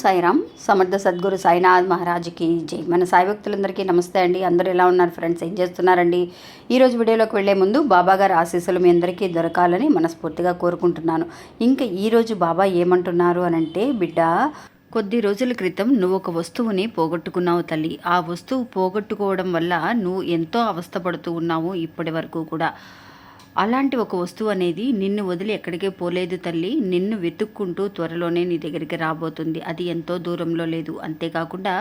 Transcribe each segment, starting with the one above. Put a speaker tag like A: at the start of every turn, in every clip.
A: సాయిరామ్ సమర్థ సద్గురు సాయినాథ్ మహారాజుకి జై. మన సాయి భక్తులందరికీ నమస్తే అండి. అందరూ ఎలా ఉన్నారు ఫ్రెండ్స్? ఏం చేస్తున్నారండి? ఈరోజు వీడియోలోకి వెళ్ళే ముందు బాబా గారి ఆశీస్సులు మీ అందరికీ దొరకాలని మనస్ఫూర్తిగా కోరుకుంటున్నాను. ఇంకా ఈరోజు బాబా ఏమంటున్నారు అని అంటే బిడ్డ కొద్ది రోజుల క్రితం నువ్వు ఒక వస్తువుని పోగొట్టుకున్నావు తల్లి. ఆ వస్తువు పోగొట్టుకోవడం వల్ల నువ్వు ఎంతో అవస్థపడుతూ ఉన్నావు ఇప్పటి వరకు కూడా. అలాంటి ఒక వస్తువు అనేది నిన్ను వదిలి ఎక్కడికే పోలేదు తల్లి. నిన్ను వెతుక్కుంటూ త్వరలోనే నీ దగ్గరికి రాబోతుంది. అది ఎంతో దూరంలో లేదు. అంతేకాకుండా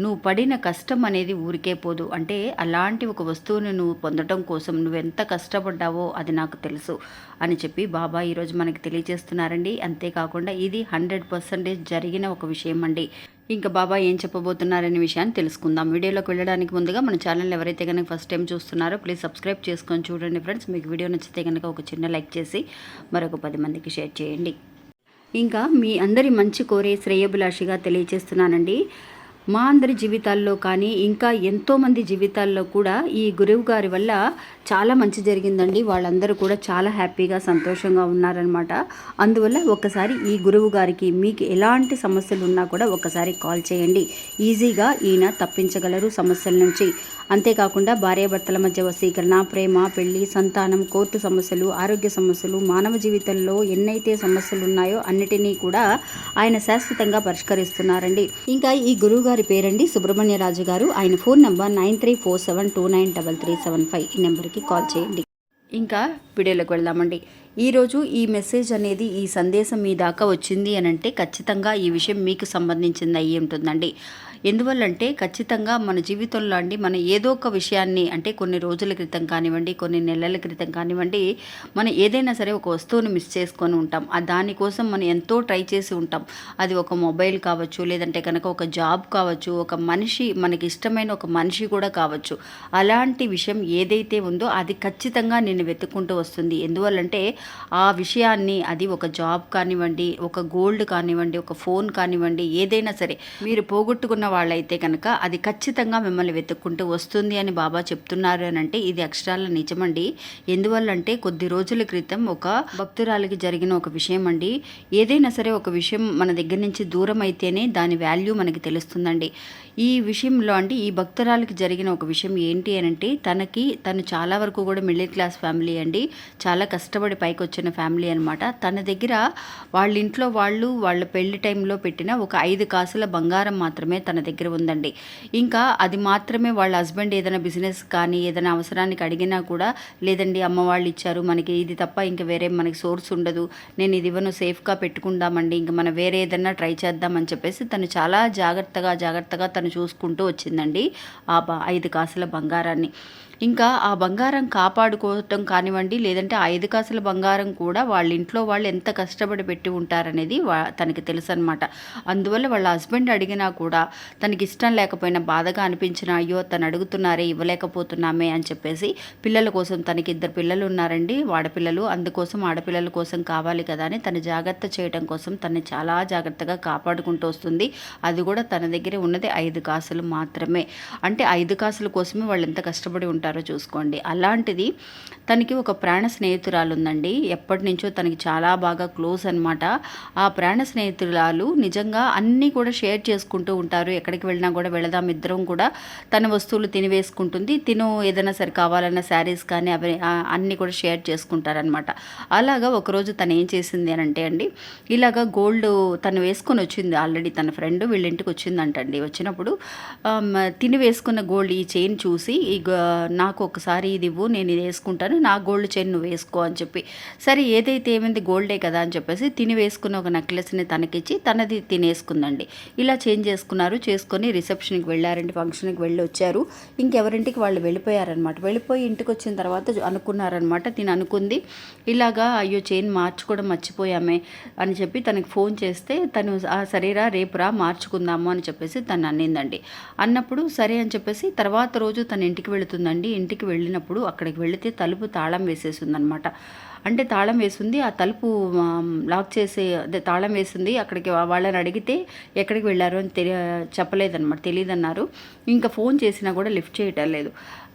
A: నువ్వు పడిన కష్టం అనేది ఊరికే పోదు. అంటే అలాంటి ఒక వస్తువును నువ్వు పొందడం కోసం నువ్వు ఎంత కష్టపడ్డావో అది నాకు తెలుసు అని చెప్పి బాబా ఈరోజు మనకి తెలియజేస్తున్నారండి. అంతేకాకుండా ఇది హండ్రెడ్ పర్సెంటేజ్ జరిగిన ఒక విషయం అండి. ఇంకా బాబా ఏం చెప్పబోతున్నారనే విషయాన్ని తెలుసుకుందాం. వీడియోలోకి వెళ్ళడానికి ముందుగా మన ఛానల్ ఎవరైతే కనుక ఫస్ట్ టైం చూస్తున్నారో ప్లీజ్ సబ్స్క్రైబ్ చేసుకొని చూడండి ఫ్రెండ్స్ మీకు వీడియో నచ్చితే కనుక ఒక చిన్న లైక్ చేసి మరొక పది మందికి షేర్ చేయండి. ఇంకా మీ అందరి మంచి కోరే శ్రేయభిలాషిగా తెలియజేస్తున్నానండి మా అందరి జీవితాల్లో కానీ ఇంకా ఎంతోమంది జీవితాల్లో కూడా ఈ గురువు గారి వల్ల చాలా మంచి జరిగిందండి. వాళ్ళందరూ కూడా చాలా హ్యాపీగా సంతోషంగా ఉన్నారనమాట అందువల్ల ఒకసారి ఈ గురువు గారికి మీకు ఎలాంటి సమస్యలు ఉన్నా కూడా ఒకసారి కాల్ చేయండి. ఈజీగా ఈయన తప్పించగలరు సమస్యల నుంచి. అంతేకాకుండా భార్యాభర్తల మధ్య వశీకరణ ప్రేమ పెళ్ళి సంతానం కోర్టు సమస్యలు ఆరోగ్య సమస్యలు మానవ జీవితంలో ఎన్నైతే సమస్యలు ఉన్నాయో అన్నిటినీ కూడా ఆయన శాశ్వతంగా పరిష్కరిస్తున్నారండి. ఇంకా ఈ గురువు గారి పేరండి సుబ్రహ్మణ్య రాజు గారు. ఆయన phone number nine three four seven two nine double three seven five. ఈ నెంబర్కి కాల్ చేయండి. ఇంకా వీడియోలోకి వెళ్దామండి. ఈరోజు ఈ మెసేజ్ అనేది ఈ సందేశం మీ దాకా వచ్చింది అని అంటే ఖచ్చితంగా ఈ విషయం మీకు సంబంధించింది అయ్యి ఉంటుందండి. ఎందువల్లంటే ఖచ్చితంగా మన జీవితంలో అండి మన ఏదో ఒక విషయాన్ని అంటే కొన్ని రోజుల క్రితం కానివ్వండి కొన్ని నెలల క్రితం కానివ్వండి మనం ఏదైనా సరే ఒక వస్తువును మిస్ చేసుకొని ఉంటాం. ఆ దానికోసం మనం ఎంతో ట్రై చేసి ఉంటాం. అది ఒక మొబైల్ కావచ్చు లేదంటే కనుక ఒక జాబ్ కావచ్చు ఒక మనిషి మనకి ఇష్టమైన ఒక మనిషి కూడా కావచ్చు. అలాంటి విషయం ఏదైతే ఉందో అది ఖచ్చితంగా నేను వెతుక్కుంటూ వస్తుంది. ఎందువల్లంటే ఆ విషయాన్ని అది ఒక జాబ్ కానివ్వండి ఒక గోల్డ్ కానివ్వండి ఒక ఫోన్ కానివ్వండి ఏదైనా సరే మీరు పోగొట్టుకున్న వాళ్ళైతే కనుక అది ఖచ్చితంగా మిమ్మల్ని వెతుక్కుంటూ వస్తుంది అని బాబా చెప్తున్నారు అని అంటే ఇది అక్షరాల నిజమండి. ఎందువల్లంటే కొద్ది రోజుల క్రితం ఒక భక్తురాలకి జరిగిన ఒక విషయం అండి. ఏదైనా సరే ఒక విషయం మన దగ్గర నుంచి దూరం అయితేనే దాని వాల్యూ మనకి తెలుస్తుందండి. ఈ విషయంలో అంటే ఈ భక్తురాలకి జరిగిన ఒక విషయం ఏంటి అని అంటే తనకి తను చాలా వరకు కూడా మిడిల్ క్లాస్ ఫ్యామిలీ అండి. చాలా కష్టపడి పైకి వచ్చిన ఫ్యామిలీ అనమాట తన దగ్గర వాళ్ళ ఇంట్లో వాళ్ళు వాళ్ళ పెళ్ళి టైంలో పెట్టిన ఒక ఐదు కాసుల బంగారం మాత్రమే తన దగ్గర ఉందండి. ఇంకా అది మాత్రమే వాళ్ళ హస్బెండ్ ఏదైనా బిజినెస్ కానీ ఏదైనా అవసరానికి అడిగినా కూడా లేదండి అమ్మ వాళ్ళు ఇచ్చారు మనకి ఇది తప్ప ఇంకా వేరే మనకి సోర్స్ ఉండదు. నేను ఇది ఇవ్వను సేఫ్గా పెట్టుకుందామండి. ఇంకా మనం వేరే ఏదైనా ట్రై చేద్దామని చెప్పేసి తను చాలా జాగ్రత్తగా జాగ్రత్తగా తను చూసుకుంటూ వచ్చిందండి. ఆ బ ఐదు కాసుల బంగారాన్ని. ఇంకా ఆ బంగారం కాపాడుకోవటం కానివ్వండి లేదంటే ఆ ఐదు కాసుల బంగారం కూడా వాళ్ళ ఇంట్లో వాళ్ళు ఎంత కష్టపడి పెట్టి ఉంటారనేది వా తనకి తెలుసు అనమాట అందువల్ల వాళ్ళ హస్బెండ్ అడిగినా కూడా తనకి ఇష్టం లేకపోయినా బాధగా అనిపించిన అయ్యో తను అడుగుతున్నారే ఇవ్వలేకపోతున్నామే అని చెప్పేసి పిల్లల కోసం తనకి ఇద్దరు పిల్లలు ఉన్నారండి ఆడపిల్లలు అందుకోసం ఆడపిల్లల కోసం కావాలి కదా అని తను జాగ్రత్త చేయడం కోసం తను చాలా జాగ్రత్తగా కాపాడుకుంటూ వస్తుంది. అది కూడా తన దగ్గర ఉన్నది ఐదు కాసులు మాత్రమే. అంటే ఐదు కాసుల కోసమే వాళ్ళు ఎంత కష్టపడి ఉంటారు ఉంటారో చూసుకోండి. అలాంటిది తనకి ఒక ప్రాణ స్నేహితురాలు ఉందండి ఎప్పటి నుంచో తనకి చాలా బాగా క్లోజ్ అనమాట ఆ ప్రాణ స్నేహితురాలు నిజంగా అన్నీ కూడా షేర్ చేసుకుంటూ ఉంటారు. ఎక్కడికి వెళ్ళినా కూడా వెళదాం ఇద్దరం కూడా తన వస్తువులు తినివేసుకుంటుంది. తిను ఏదైనా సరే కావాలన్న శారీస్ కానీ అవి అన్నీ కూడా షేర్ చేసుకుంటారనమాట అలాగా ఒకరోజు తను ఏం చేసింది అని అంటే అండి ఇలాగా గోల్డ్ తను వేసుకొని వచ్చింది. ఆల్రెడీ తన ఫ్రెండ్ వీళ్ళ ఇంటికి వచ్చిందంటండి. వచ్చినప్పుడు తిని వేసుకున్న గోల్డ్ ఈ చైన్ చూసి ఈ నాకు ఒకసారి ఇది ఇవ్వు నేను ఇది వేసుకుంటాను నా గోల్డ్ చైన్ నువ్వు వేసుకో అని చెప్పి. సరే ఏదైతే ఏమైంది గోల్డే కదా అని చెప్పేసి తిని వేసుకున్న ఒక నెక్లెస్ని తనకిచ్చి తనది తినేసుకుందండి. ఇలా చేంజ్ చేసుకున్నారు చేసుకొని రిసెప్షన్కి వెళ్ళారండి ఫంక్షన్కి వెళ్ళి వచ్చారు. ఇంకెవరింటికి వాళ్ళు వెళ్ళిపోయారనమాట వెళ్ళిపోయి ఇంటికి వచ్చిన తర్వాత అనుకున్నారనమాట తిని అనుకుంది. ఇలాగా అయ్యో చైన్ మార్చుకోవడం మర్చిపోయామే అని చెప్పి తనకి ఫోన్ చేస్తే తను ఆ సరేరా రేపురా మార్చుకుందాము అని చెప్పేసి తను అన్నిందండి. అన్నప్పుడు సరే అని చెప్పేసి తర్వాత రోజు తన ఇంటికి వెళుతుందండి. నుండి ఇంటికి వెళ్ళినప్పుడు అక్కడికి వెళితే తలుపు తాళం వేసేసిందనమాట. అంటే తాళం వేసింది ఆ తలుపు లాక్ చేసే అదే తాళం వేసింది అక్కడికి వాళ్ళని అడిగితే ఎక్కడికి వెళ్ళారు అని తెలియ చెప్పలేదన్నమాట తెలియదన్నారు ఇంకా ఫోన్ చేసినా కూడా లిఫ్ట్ చేయటం లేదు.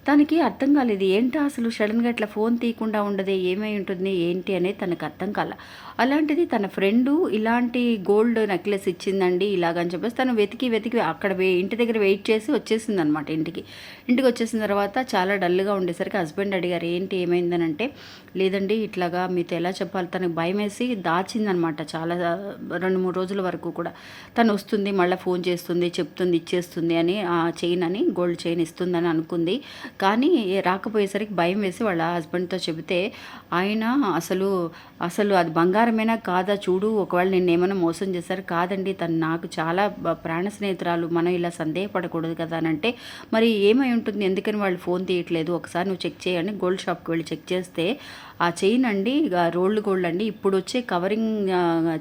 A: తనకి అర్థం కాలేదు. ఏంటో అసలు సడన్గా ఇట్లా ఫోన్ తీయకుండా ఉండదే ఏమై ఉంటుంది ఏంటి అనేది తనకు అర్థం కాల. అలాంటిది తన ఫ్రెండు ఇలాంటి గోల్డ్ నెక్లెస్ ఇచ్చిందండి ఇలాగని చెప్పేసి తను వెతికి వెతికి అక్కడ వే ఇంటి దగ్గర వెయిట్ చేసి వచ్చేసింది అనమాట ఇంటికి. ఇంటికి వచ్చేసిన తర్వాత చాలా డల్గా ఉండేసరికి హస్బెండ్ అడిగారు ఏంటి ఏమైందని అంటే లేదండి ఇట్లాగా మీతో ఎలా చెప్పాలి? తనకు భయం వేసి దాచిందనమాట చాలా రెండు మూడు రోజుల వరకు కూడా. తను వస్తుంది మళ్ళీ ఫోన్ చేస్తుంది చెప్తుంది ఇచ్చేస్తుంది అని ఆ చైన్ అని గోల్డ్ చైన్ ఇస్తుందని అనుకుంది. కానీ రాకపోయేసరికి భయం వేసి వాళ్ళ హస్బెండ్తో చెబితే ఆయన అసలు అసలు అది బంగారమేనా కాదా? చూడు ఒకవేళ నేను ఏమైనా మోసం చేశారు కాదండి. తను నాకు చాలా ప్రాణ స్నేహితురాలు. మనం ఇలా సందేహపడకూడదు కదా అని అంటే మరి ఏమై ఉంటుంది? ఎందుకని వాళ్ళు ఫోన్ తీయట్లేదు? ఒకసారి నువ్వు చెక్ చేయని గోల్డ్ షాప్కి వెళ్ళి చెక్ చేస్తే ఆ చైన్ అండి ఇక రోల్డ్ గోల్డ్ అండి. ఇప్పుడు వచ్చే కవరింగ్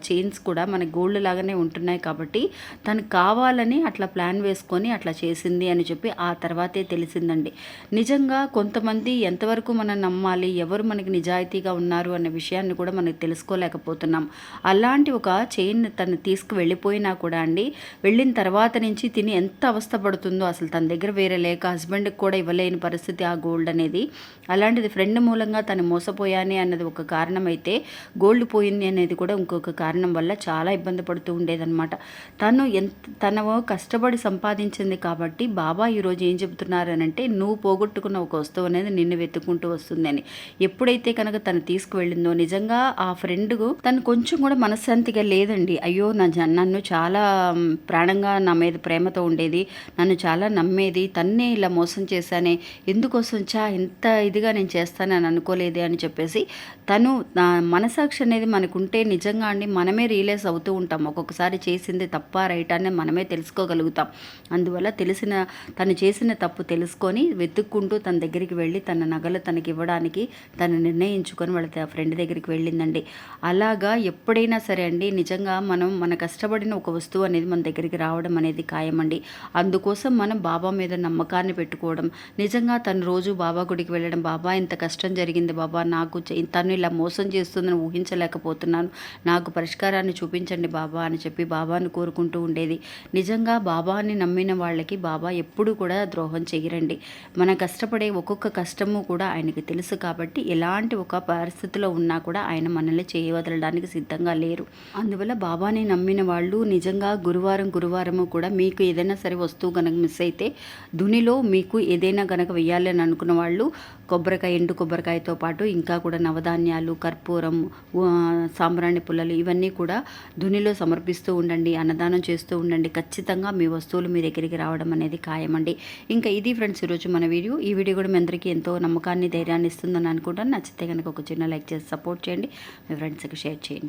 A: చైన్స్ కూడా మనకి గోల్డ్ లాగానే ఉంటున్నాయి కాబట్టి తను కావాలని అట్లా ప్లాన్ వేసుకొని అట్లా చేసింది అని చెప్పి ఆ తర్వాతే తెలిసిందండి. నిజంగా కొంతమంది ఎంతవరకు మనం నమ్మాలి ఎవరు మనకి నిజాయితీగా ఉన్నారు అనే విషయాన్ని కూడా మనకి తెలుసుకోలేకపోతున్నాం. అలాంటి ఒక చైన్ తను తీసుకు వెళ్ళిపోయినా కూడా అండి వెళ్ళిన తర్వాత నుంచి తిని ఎంత అవస్థ పడుతుందో అసలు తన దగ్గర వేరే లేక హస్బెండ్కి కూడా ఇవ్వలేని పరిస్థితి ఆ గోల్డ్ అనేది. అలాంటిది ఫ్రెండ్ మూలంగా తను మోసపోయి పోయానే అన్నది ఒక కారణం అయితే గోల్డ్ పోయింది అనేది కూడా ఇంకొక కారణం వల్ల చాలా ఇబ్బంది పడుతూ ఉండేదన్నమాట. తను ఎంత తను కష్టపడి సంపాదించింది కాబట్టి బాబా ఈరోజు ఏం చెబుతున్నారనంటే నువ్వు పోగొట్టుకున్న ఒక వస్తువు అనేది నిన్ను వెతుక్కుంటూ వస్తుందని. ఎప్పుడైతే కనుక తను తీసుకువెళ్ళిందో నిజంగా ఆ ఫ్రెండ్ తను కొంచెం కూడా మనశ్శాంతిగా లేదండి. అయ్యో నా జ- నన్ను చాలా ప్రాణంగా నా మీద ప్రేమతో ఉండేది నన్ను చాలా నమ్మేది తన్నే ఇలా మోసం చేశానే. ఎందుకోసం చా ఇంత ఇదిగా నేను చేస్తానని అనుకోలేదే అని చెప్పేసి తను మనసాక్షి అనేది మనకుంటే నిజంగా అండి మనమే రియలైజ్ అవుతూ ఉంటాం. ఒక్కొక్కసారి చేసింది తప్ప రైట్ అనే మనమే తెలుసుకోగలుగుతాం. అందువల్ల తెలిసిన తను చేసిన తప్పు తెలుసుకొని వెతుక్కుంటూ తన దగ్గరికి వెళ్ళి తన నగలు తనకి ఇవ్వడానికి తను నిర్ణయించుకొని వాళ్ళ ఫ్రెండ్ దగ్గరికి వెళ్ళిందండి. అలాగా ఎప్పుడైనా సరే అండి నిజంగా మనం మన కష్టపడిన ఒక వస్తువు అనేది మన దగ్గరికి రావడం అనేది ఖాయమండి. అందుకోసం మనం బాబా మీద నమ్మకాన్ని పెట్టుకోవడం నిజంగా తను రోజు బాబా గుడికి వెళ్ళడం బాబా ఇంత కష్టం జరిగింది బాబా నాకు తను ఇలా మోసం చేస్తుందని ఊహించలేకపోతున్నాను. నాకు పరిష్కారాన్ని చూపించండి బాబా అని చెప్పి బాబాను కోరుకుంటూ ఉండేది. నిజంగా బాబాని నమ్మిన వాళ్ళకి బాబా ఎప్పుడు కూడా ద్రోహం చేయరండి. మన కష్టపడే ఒక్కొక్క కష్టము కూడా ఆయనకి తెలుసు కాబట్టి ఎలాంటి ఒక పరిస్థితిలో ఉన్నా కూడా ఆయన మనల్ని చేయవదలడానికి సిద్ధంగా లేరు. అందువల్ల బాబాని నమ్మిన వాళ్ళు నిజంగా గురువారం గురువారము కూడా మీకు ఏదైనా సరే వస్తువు కనుక మిస్ అయితే దునిలో మీకు ఏదైనా కనుక వెయ్యాలి అని అనుకున్న వాళ్ళు కొబ్బరికాయ ఎండు కొబ్బరికాయతో పాటు ఇంకా కూడా నవధాన్యాలు కర్పూరం సాంబ్రాణి పుల్లలు ఇవన్నీ కూడా దునిలో సమర్పిస్తూ ఉండండి అన్నదానం చేస్తూ ఉండండి. ఖచ్చితంగా మీ వస్తువులు మీ దగ్గరికి రావడం అనేది ఖాయమండి. ఇంకా ఇది ఫ్రెండ్స్ ఈరోజు మన వీడియో. ఈ వీడియో కూడా మీ అందరికీ ఎంతో నమ్మకాన్ని ధైర్యాన్ని ఇస్తుందని అనుకుంటాను. నచ్చితే కనుక ఒక చిన్న లైక్ చేసి సపోర్ట్ చేయండి. మీ ఫ్రెండ్స్కి షేర్ చేయండి.